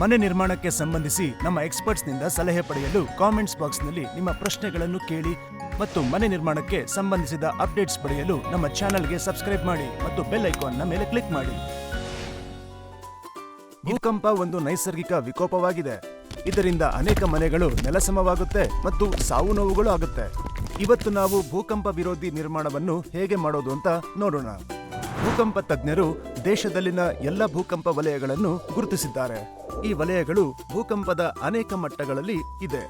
ಮನೆ ನಿರ್ಮಾಣಕ್ಕೆ ಸಂಬಂಧಿಸಿ ನಮ್ಮ ಎಕ್ಸ್ಪರ್ಟ್ಸ್ನಿಂದ ಸಲಹೆ ಪಡೆಯಲು ಕಾಮೆಂಟ್ಸ್ ಬಾಕ್ಸ್ನಲ್ಲಿ ನಿಮ್ಮ ಪ್ರಶ್ನೆಗಳನ್ನು ಕೇಳಿ ಮತ್ತು ಮನೆ ನಿರ್ಮಾಣಕ್ಕೆ ಸಂಬಂಧಿಸಿದ ಅಪ್ಡೇಟ್ಸ್ ಪಡೆಯಲು ನಮ್ಮ ಚಾನೆಲ್ಗೆ ಸಬ್ಸ್ಕ್ರೈಬ್ ಮಾಡಿ ಮತ್ತು ಬೆಲ್ ಐಕಾನ್ನ ಮೇಲೆ ಕ್ಲಿಕ್ ಮಾಡಿ. ಭೂಕಂಪ ಒಂದು ನೈಸರ್ಗಿಕ ವಿಕೋಪವಾಗಿದೆ. ಇದರಿಂದ ಅನೇಕ ಮನೆಗಳು ನೆಲಸಮವಾಗುತ್ತೆ ಮತ್ತು ಸಾವು ನೋವುಗಳು ಆಗುತ್ತೆ. ಇವತ್ತು ನಾವು ಭೂಕಂಪ ವಿರೋಧಿ ನಿರ್ಮಾಣವನ್ನು ಹೇಗೆ ಮಾಡೋದು ಅಂತ ನೋಡೋಣ. ಭೂಕಂಪ ತಜ್ಞರು ದೇಶದಲ್ಲಿನ ಎಲ್ಲ ಭೂಕಂಪ ವಲಯಗಳನ್ನು ಗುರುತಿಸಿದ್ದಾರೆ. ಈ ವಲಯಗಳು ಭೂಕಂಪದ ಅನೇಕ ಮಟ್ಟಗಳಲ್ಲಿ ಇದೆ.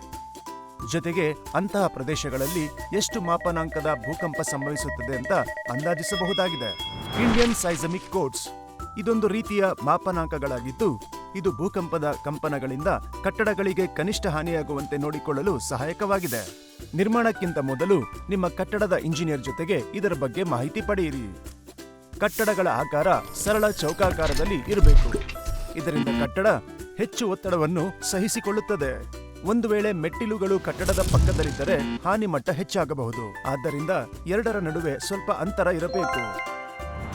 ಜೊತೆಗೆ ಅಂತಹ ಪ್ರದೇಶಗಳಲ್ಲಿ ಎಷ್ಟು ಮಾಪನಾಂಕದ ಭೂಕಂಪ ಸಂಭವಿಸುತ್ತದೆ ಅಂತ ಅಂದಾಜಿಸಬಹುದಾಗಿದೆ. ಇಂಡಿಯನ್ ಸೈಸಮಿಕ್ ಕೋಡ್ಸ್ ಇದೊಂದು ರೀತಿಯ ಮಾಪನಾಂಕಗಳಾಗಿದ್ದು, ಇದು ಭೂಕಂಪದ ಕಂಪನಗಳಿಂದ ಕಟ್ಟಡಗಳಿಗೆ ಕನಿಷ್ಠ ಹಾನಿಯಾಗುವಂತೆ ನೋಡಿಕೊಳ್ಳಲು ಸಹಾಯಕವಾಗಿದೆ. ನಿರ್ಮಾಣಕ್ಕಿಂತ ಮೊದಲು ನಿಮ್ಮ ಕಟ್ಟಡದ ಇಂಜಿನಿಯರ್ ಜೊತೆಗೆ ಇದರ ಬಗ್ಗೆ ಮಾಹಿತಿ ಪಡೆಯಿರಿ. ಕಟ್ಟಡಗಳ ಆಕಾರ ಸರಳ ಚೌಕಾಕಾರದಲ್ಲಿ ಇರಬೇಕು. ಇದರಿಂದ ಕಟ್ಟಡ ಹೆಚ್ಚು ಒತ್ತಡವನ್ನು ಸಹಿಸಿಕೊಳ್ಳುತ್ತದೆ. ಒಂದು ವೇಳೆ ಮೆಟ್ಟಿಲುಗಳು ಕಟ್ಟಡದ ಪಕ್ಕದಲ್ಲಿದ್ದರೆ ಹಾನಿ ಮಟ್ಟ ಹೆಚ್ಚಾಗಬಹುದು. ಆದ್ದರಿಂದ ಎರಡರ ನಡುವೆ ಸ್ವಲ್ಪ ಅಂತರ ಇರಬೇಕು.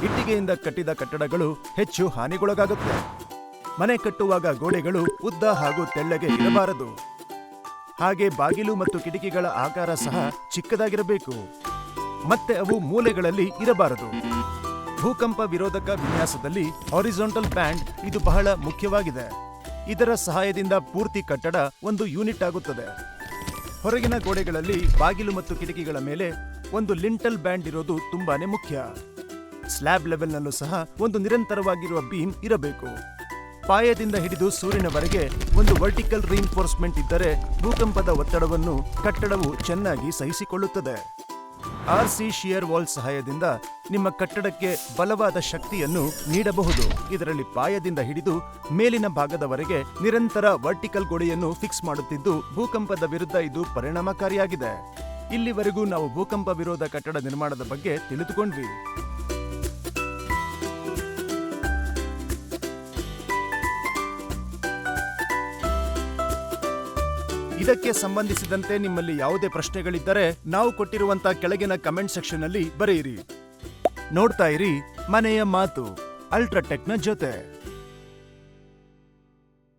ಇಟ್ಟಿಗೆಯಿಂದ ಕಟ್ಟಿದ ಕಟ್ಟಡಗಳು ಹೆಚ್ಚು ಹಾನಿಗೊಳಗಾಗುತ್ತೆ. ಮನೆ ಕಟ್ಟುವಾಗ ಗೋಡೆಗಳು ಉದ್ದ ಹಾಗೂ ತೆಳ್ಳಗೆ ಇರಬಾರದು. ಹಾಗೆ ಬಾಗಿಲು ಮತ್ತು ಕಿಟಕಿಗಳ ಆಕಾರ ಸಹ ಚಿಕ್ಕದಾಗಿರಬೇಕು. ಮತ್ತೆ ಅವು ಮೂಲೆಗಳಲ್ಲಿ ಇರಬಾರದು. ಭೂಕಂಪ ವಿರೋಧಕ ವಿನ್ಯಾಸದಲ್ಲಿ ಹಾರಿಜಾಂಟಲ್ ಬ್ಯಾಂಡ್ ಇದು ಬಹಳ ಮುಖ್ಯವಾಗಿದೆ. ಇದರ ಸಹಾಯದಿಂದ ಪೂರ್ತಿ ಕಟ್ಟಡ ಒಂದು ಯೂನಿಟ್ ಆಗುತ್ತದೆ. ಹೊರಗಿನ ಗೋಡೆಗಳಲ್ಲಿ ಬಾಗಿಲು ಮತ್ತು ಕಿಟಕಿಗಳ ಮೇಲೆ ಒಂದು ಲಿಂಟಲ್ ಬ್ಯಾಂಡ್ ಇರೋದು ತುಂಬಾನೇ ಮುಖ್ಯ. ಸ್ಲ್ಯಾಬ್ ಲೆವೆಲ್ನಲ್ಲೂ ಸಹ ಒಂದು ನಿರಂತರವಾಗಿರುವ ಬೀಮ್ ಇರಬೇಕು. ಪಾಯದಿಂದ ಹಿಡಿದು ಸೂರ್ಯನವರೆಗೆ ಒಂದು ವರ್ಟಿಕಲ್ ರೀಇನ್ಫೋರ್ಸ್ಮೆಂಟ್ ಇದ್ದರೆ ಭೂಕಂಪದ ಒತ್ತಡವನ್ನು ಕಟ್ಟಡವು ಚೆನ್ನಾಗಿ ಸಹಿಸಿಕೊಳ್ಳುತ್ತದೆ. ಆರ್ ಸಿ ಶಿಯರ್ ವಾಲ್ ಸಹಾಯದಿಂದ ನಿಮ್ಮ ಕಟ್ಟಡಕ್ಕೆ ಬಲವಾದ ಶಕ್ತಿಯನ್ನು ನೀಡಬಹುದು. ಇದರಲ್ಲಿ ಪಾಯದಿಂದ ಹಿಡಿದು ಮೇಲಿನ ಭಾಗದವರೆಗೆ ನಿರಂತರ ವರ್ಟಿಕಲ್ ಗೋಡೆಯನ್ನು ಫಿಕ್ಸ್ ಮಾಡುತ್ತಿದ್ದು, ಭೂಕಂಪದ ವಿರುದ್ಧ ಇದು ಪರಿಣಾಮಕಾರಿಯಾಗಿದೆ. ಇಲ್ಲಿವರೆಗೂ ನಾವು ಭೂಕಂಪ ವಿರೋಧ ಕಟ್ಟಡ ನಿರ್ಮಾಣದ ಬಗ್ಗೆ ತಿಳಿದುಕೊಂಡ್ವಿ. ಇದಕ್ಕೆ ಸಂಬಂಧಿಸಿದಂತೆ ನಿಮ್ಮಲ್ಲಿ ಯಾವುದೇ ಪ್ರಶ್ನೆಗಳಿದ್ದರೆ ನಾವು ಕೊಟ್ಟಿರುವಂತ ಕೆಳಗಿನ ಕಮೆಂಟ್ ಸೆಕ್ಷನ್ ಅಲ್ಲಿ ಬರೆಯಿರಿ. ನೋಡ್ತಾ ಇರಿ ಮನೆಯ ಮಾತು, ಅಲ್ಟ್ರಾಟೆಕ್ನ ಜೊತೆ.